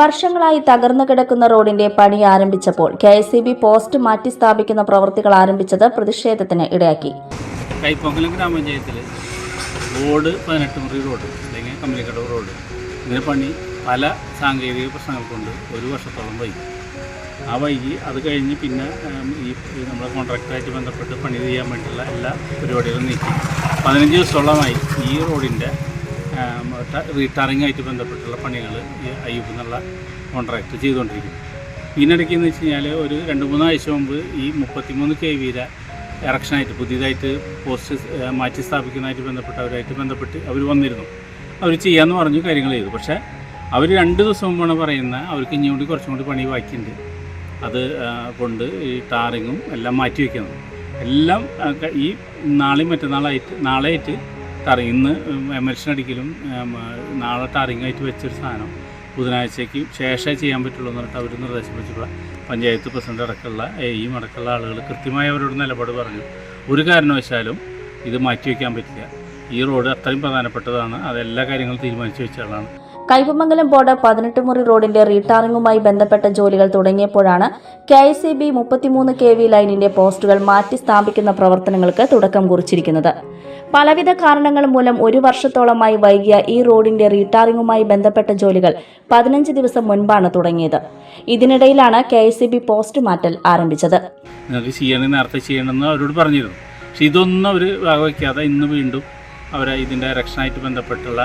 വർഷങ്ങളായി തകർന്നു കിടക്കുന്ന റോഡിന്റെ പണി ആരംഭിച്ചപ്പോൾ K S C B post മാറ്റി സ്ഥാപിക്കുന്ന പ്രവൃത്തികൾ ആരംഭിച്ചത് പ്രതിഷേധത്തിന് ഇടയാക്കി. കൈപ്പൊങ്കലം ഗ്രാമപഞ്ചായത്തിൽ റോഡ് പതിനെട്ട് മുറി റോഡ് അല്ലെങ്കിൽ കമ്പനിക്കടവ് റോഡ്. ഇതിന് പണി പല സാങ്കേതിക പ്രശ്നങ്ങൾ കൊണ്ട് ഒരു വർഷത്തോളം വൈകി. ആ വൈകി അത് കഴിഞ്ഞ് പിന്നെ ഈ നമ്മുടെ കോൺട്രാക്ടറായിട്ട് ബന്ധപ്പെട്ട് പണി ചെയ്യാൻ വേണ്ടിയുള്ള എല്ലാ പരിപാടികളും നീക്കി. പതിനഞ്ച് ദിവസത്തോളമായി ഈ റോഡിന്റെ റീടാറിംഗ് ആയിട്ട് ബന്ധപ്പെട്ടുള്ള പണികൾ ഈ അയ്യൂബ് എന്നുള്ള കോൺട്രാക്ട് ചെയ്തുകൊണ്ടിരിക്കുന്നു. ഇതിനിടയ്ക്ക് എന്ന് വെച്ച് കഴിഞ്ഞാൽ ഒരു രണ്ട് മൂന്ന് ആഴ്ച മുമ്പ് ഈ മുപ്പത്തിമൂന്ന് കെ വിയിലെ ഇറക്ഷനായിട്ട് പുതിയതായിട്ട് പോസ്റ്റ് മാറ്റി സ്ഥാപിക്കുന്നതായിട്ട് ബന്ധപ്പെട്ട് അവരുമായിട്ട് ബന്ധപ്പെട്ട് അവർ വന്നിരുന്നു. അവർ ചെയ്യാമെന്ന് പറഞ്ഞു കാര്യങ്ങൾ ചെയ്തു. പക്ഷേ അവർ രണ്ട് ദിവസം മുമ്പാണ് പറയുന്നത് അവർക്ക് ഇനിയും കൂടി കുറച്ചും കൂടി പണി ബാക്കിയുണ്ട്. അത് കൊണ്ട് ഈ ടാറിങ്ങും എല്ലാം മാറ്റി വയ്ക്കുന്നത് എല്ലാം ഈ നാളെയും മറ്റന്നാളായിട്ട് നാളെയായിട്ട് ഉം, ആ, നാളെ തറിങ്ങായിട്ട് വെച്ചൊരു സാധനം. ബുധനാഴ്ചയ്ക്ക് ശേഷമേ ചെയ്യാൻ പറ്റുള്ളൂ എന്ന് പറഞ്ഞിട്ട് അവർ വെച്ചിട്ടുള്ള പഞ്ചായത്ത് പ്രസിഡന്റ് അടക്കമുള്ള എയും അടക്കമുള്ള ആളുകൾ കൃത്യമായി അവരോട് നിലപാട് പറഞ്ഞു. ഒരു കാരണവശാലും ഇത് മാറ്റിവെക്കാൻ പറ്റില്ല. ഈ റോഡ് അത്രയും പ്രധാനപ്പെട്ടതാണ്. അതെല്ലാ കാര്യങ്ങളും തീരുമാനിച്ചു വെച്ച ആളാണ്. കൈപ്പമംഗലം ബോർഡ് പതിനെട്ട് മുറി റോഡിന്റെ റീടാറിംഗുമായി ബന്ധപ്പെട്ട ജോലികൾ തുടങ്ങിയപ്പോഴാണ് കെ ഐ സി ബി മുപ്പത്തിമൂന്ന് കെ വി ലൈനിന്റെ പോസ്റ്റുകൾ മാറ്റി സ്ഥാപിക്കുന്ന പ്രവർത്തനങ്ങൾക്ക് തുടക്കം കുറിച്ചിരിക്കുന്നത്. പലവിധ കാരണങ്ങൾ മൂലം ഒരു വർഷത്തോളമായി വൈകിയ ഈ റോഡിന്റെ റീടാറിംഗുമായി ബന്ധപ്പെട്ട ജോലികൾ പതിനഞ്ച് ദിവസം മുൻപാണ് തുടങ്ങിയത്. ഇതിനിടയിലാണ് കെ പോസ്റ്റ് മാറ്റൽ ആരംഭിച്ചത്. ചെയ്യണമെങ്കിൽ നേരത്തെ ചെയ്യണമെന്ന് അവരോട് പറഞ്ഞിരുന്നു. പക്ഷെ ഇതൊന്നും അവർ വകവയ്ക്കാതെ ഇന്ന് വീണ്ടും അവരെ ഇതിന്റെ ഇറക്ഷനായിട്ട് ബന്ധപ്പെട്ടുള്ള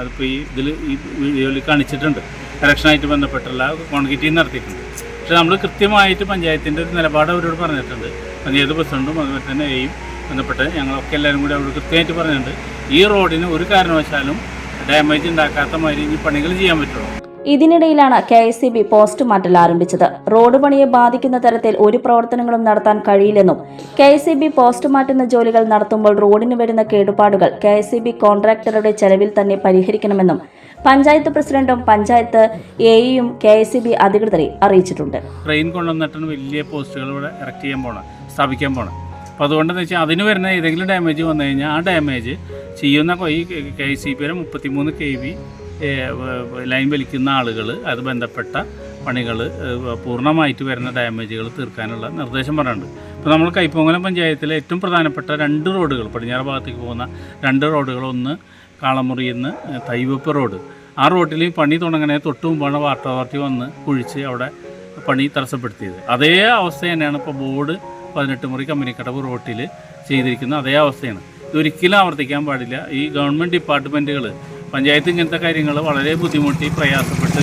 അതിപ്പോൾ ഈ ഇതിൽ ഈ വീഡിയോയിൽ കാണിച്ചിട്ടുണ്ട്. ഇറക്ഷനായിട്ട് ബന്ധപ്പെട്ടുള്ള കോൺക്രീറ്റിംഗ് നടത്തിയിട്ടുണ്ട്. പക്ഷേ നമ്മൾ കൃത്യമായിട്ട് പഞ്ചായത്തിന്റെ ഒരു നിലപാട് അവരോട് പറഞ്ഞിട്ടുണ്ട്. പഞ്ചായത്ത് പ്രസിഡന്റും അതുപോലെ തന്നെ എയും ബന്ധപ്പെട്ട് ഞങ്ങളൊക്കെ എല്ലാവരും കൂടി അവരോട് കൃത്യമായിട്ട് പറഞ്ഞിട്ടുണ്ട്. ഈ റോഡിന് ഒരു കാരണവശാലും ഡാമേജ് ഉണ്ടാക്കാത്ത മാതിരി ഈ പണികൾ ചെയ്യാൻ പറ്റുള്ളൂ. ഇതിനിടയിലാണ് K S E B post മാറ്റൽ ആരംഭിച്ചത്. റോഡ് പണിയെ ബാധിക്കുന്ന തരത്തിൽ ഒരു പ്രവർത്തനങ്ങളും നടത്താൻ കഴിയില്ലെന്നും K S C B post മാറ്റുന്ന ജോലികൾ നടത്തുമ്പോൾ റോഡിന് വരുന്ന കേടുപാടുകൾ കെ എസ് സി ബി കോൺട്രാക്ടറുടെ ചെലവിൽ തന്നെ പരിഹരിക്കണമെന്നും പഞ്ചായത്ത് പ്രസിഡന്റും പഞ്ചായത്ത് എയും കെ എസ് സി ബി അധികൃതരെ അറിയിച്ചിട്ടുണ്ട്. ട്രെയിൻ കൊണ്ടുവന്നിട്ടാണ് വലിയ പോസ്റ്റുകൾ ഇവിടെ ഇറക്റ്റ് ചെയ്യാൻ പോകണം സ്ഥാപിക്കാൻ പോകണം അപ്പോൾ അതുകൊണ്ടെന്ന് വെച്ചാൽ അതിന് വരുന്ന ഏതെങ്കിലും ഡാമേജ് വന്നു കഴിഞ്ഞാൽ ആ ഡാമേജ് ചെയ്യുന്ന ഈ കെ സി പിയുടെ മുപ്പത്തിമൂന്ന് കെ വി ലൈൻ വലിക്കുന്ന ആളുകൾ അത് ബന്ധപ്പെട്ട പണികൾ പൂർണമായിട്ട് വരുന്ന ഡാമേജുകൾ തീർക്കാനുള്ള നിർദ്ദേശം പറഞ്ഞിട്ടുണ്ട്. ഇപ്പോൾ നമ്മൾ കൈപ്പൊങ്ങലം പഞ്ചായത്തിലെ ഏറ്റവും പ്രധാനപ്പെട്ട രണ്ട് റോഡുകൾ പടിഞ്ഞാറ് ഭാഗത്തേക്ക് പോകുന്ന രണ്ട് റോഡുകൾ ഒന്ന് കാളമുറിയിൽ നിന്ന് തൈവപ്പ് റോഡ്. ആ റോഡിൽ പണി തുടങ്ങണേ തൊട്ട് മുമ്പാണ് വാട്ടർ അതോറിറ്റി വന്ന് കുഴിച്ച് അവിടെ പണി തടസ്സപ്പെടുത്തിയത്. അതേ അവസ്ഥ തന്നെയാണ് ഇപ്പോൾ ബോർഡ് പതിനെട്ട് മുറി കമ്പനിക്കടവ് റോട്ടിൽ ചെയ്തിരിക്കുന്ന അതേ അവസ്ഥയാണ്. ഇതൊരിക്കലും ആവർത്തിക്കാൻ പാടില്ല. ഈ ഗവൺമെന്റ് ഡിപ്പാർട്ട്മെന്റുകൾ പഞ്ചായത്ത് ഇങ്ങനത്തെ കാര്യങ്ങൾ വളരെ ബുദ്ധിമുട്ടി പ്രയാസപ്പെട്ട്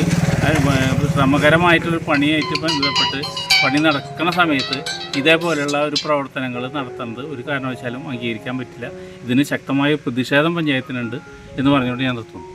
ശ്രമകരമായിട്ടുള്ള പണിയായിട്ട് ബന്ധപ്പെട്ട് പണി നടക്കുന്ന സമയത്ത് ഇതേപോലെയുള്ള ഒരു പ്രവർത്തനങ്ങൾ നടത്തുന്നത് ഒരു കാരണവശാലും അംഗീകരിക്കാൻ പറ്റില്ല. ഇതിന് ശക്തമായ പ്രതിഷേധം പഞ്ചായത്തിനുണ്ട് എന്ന് പറഞ്ഞുകൊണ്ട് ഞാൻ നിർത്തുന്നു.